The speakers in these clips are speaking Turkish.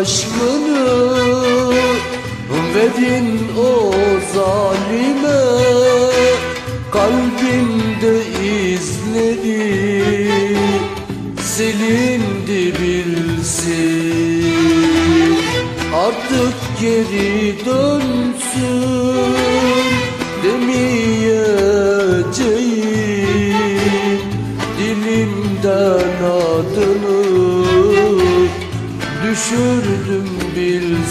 aşkını. Verin o zalime. Kalbimde izleri Silindi bilsin. Artık geri dönsün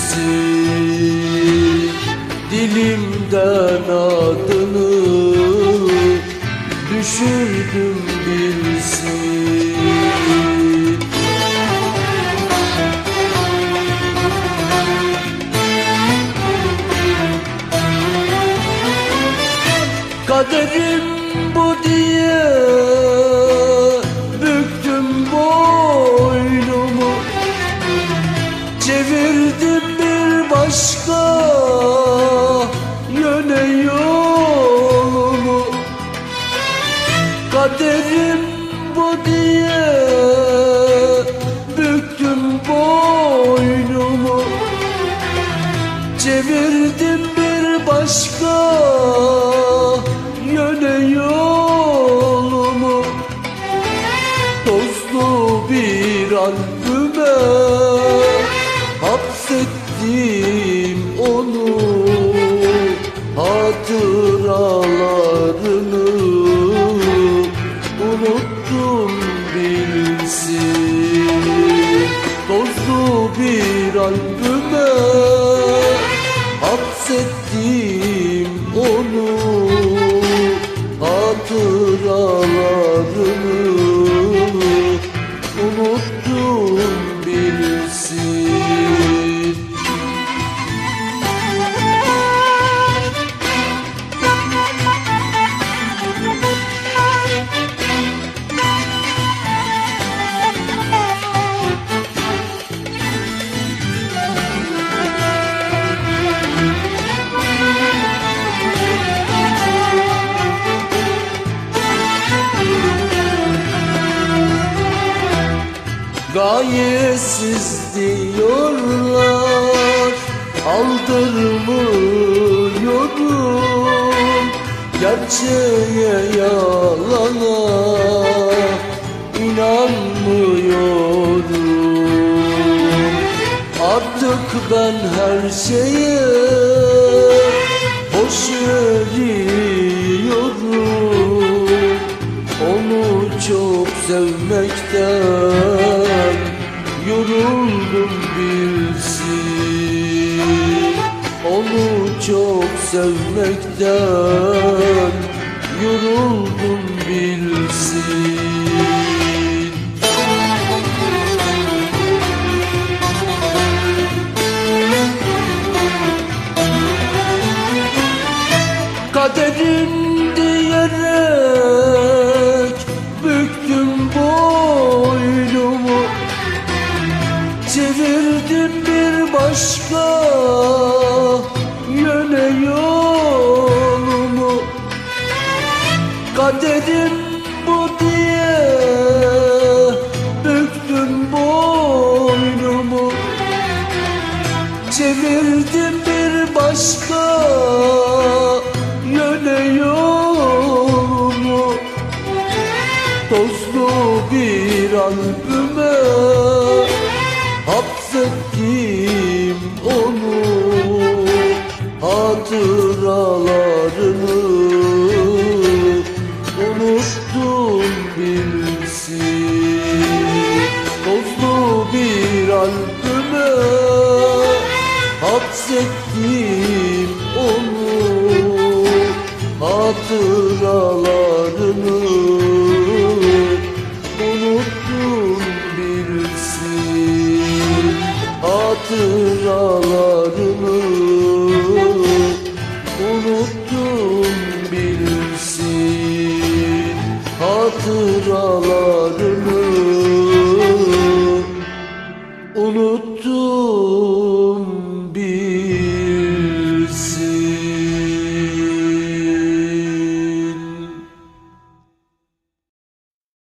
bilsin Dilimden adını Düşürdüm bilsin. Kaderim bu diye bir Tozlu bir albüme hapsettim onu. Hatıralarını Gayesiz diyorlar Aldırmıyorum Gerçeğe yalana inanmıyorum Artık ben her şeye boş veriyorum sevmekten yoruldum bilsin. Onu çok sevmekten yoruldum bilsin. Kaderim yolumu Kaderim bu diye büktüm boynumu. Çevirdim bir başka yöne yolumu. Tozlu bir albüme hapsettim Hatıralarını unuttum bilsin. Tozlu bir albüme hapsettim onu. Hatıralarını unuttum bilsin Hatıralarını unuttum.